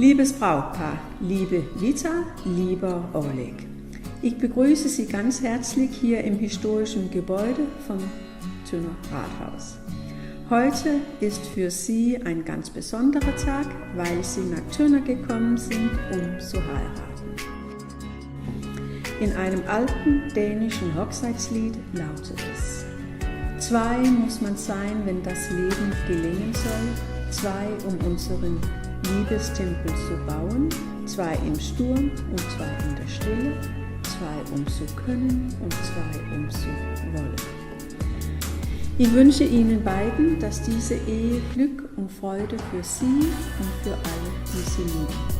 Liebes Brautpaar, liebe Vita, lieber Oleg. Ich begrüße Sie ganz herzlich hier im historischen Gebäude vom Tünner Rathaus. Heute ist für Sie ein ganz besonderer Tag, weil Sie nach Tünner gekommen sind, um zu heiraten. In einem alten dänischen Hochzeitslied lautet es, Zwei muss man sein, wenn das Leben gelingen soll, zwei um unseren Liebestempel zu bauen, zwei im Sturm und zwei in der Stille, zwei um zu können und zwei um zu wollen. Ich wünsche Ihnen beiden, dass diese Ehe Glück und Freude für Sie und für alle, die Sie lieben,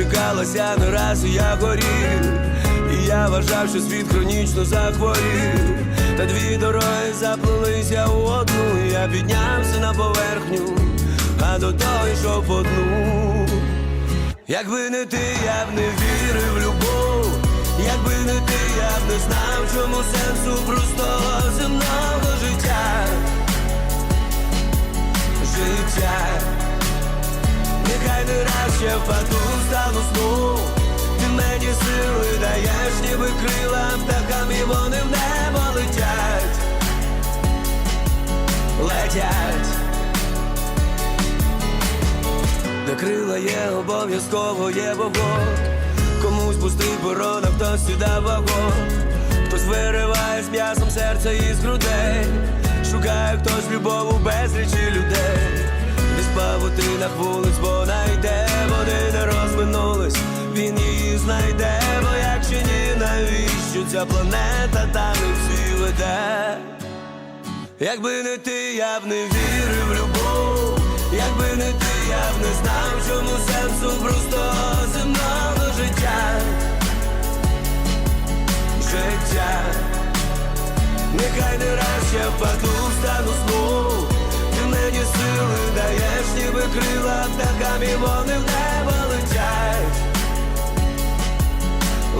Ти не раз, я горів. І я вважав, що світ хронічно захворів. Та дві дороги заплелися у одну. І Я піднявся на поверхню, а до того йшов по дну. Якби не ти, я б не вірив в любов, якби не ти, я б не знав, чому сенсу простого земного життя. Життя, нехай не раз я впаду, стану сну. Ти мені сили даєш, ніби крила птахам, і вони в небо летять. Летять. Де крила є, обов'язково є вогонь Комусь пустий борона, хтось сюди вагон Хтось вириває з м'ясом серця із грудей Шукає хтось любов у безлічі людей Десь павутинах вулиць вона йде, вони він її знайде, бо якщо ні, навіщо ця планета та не всі веде? Якби не ти, я б не вірив в любов, якби не ти, я б не знав, чому сенсу простого земного життя. Життя, нехай не раз я впаду, стану сну, ти мені сили даєш, ніби крила птахам, і вони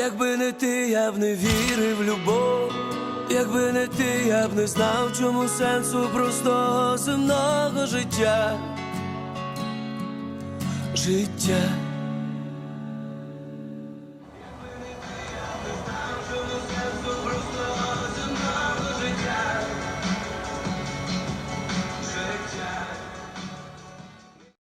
Якби не ти, я б не вірив в любов. Якби не ти, я б не знав, чому сенсу простого земного життя. Життя.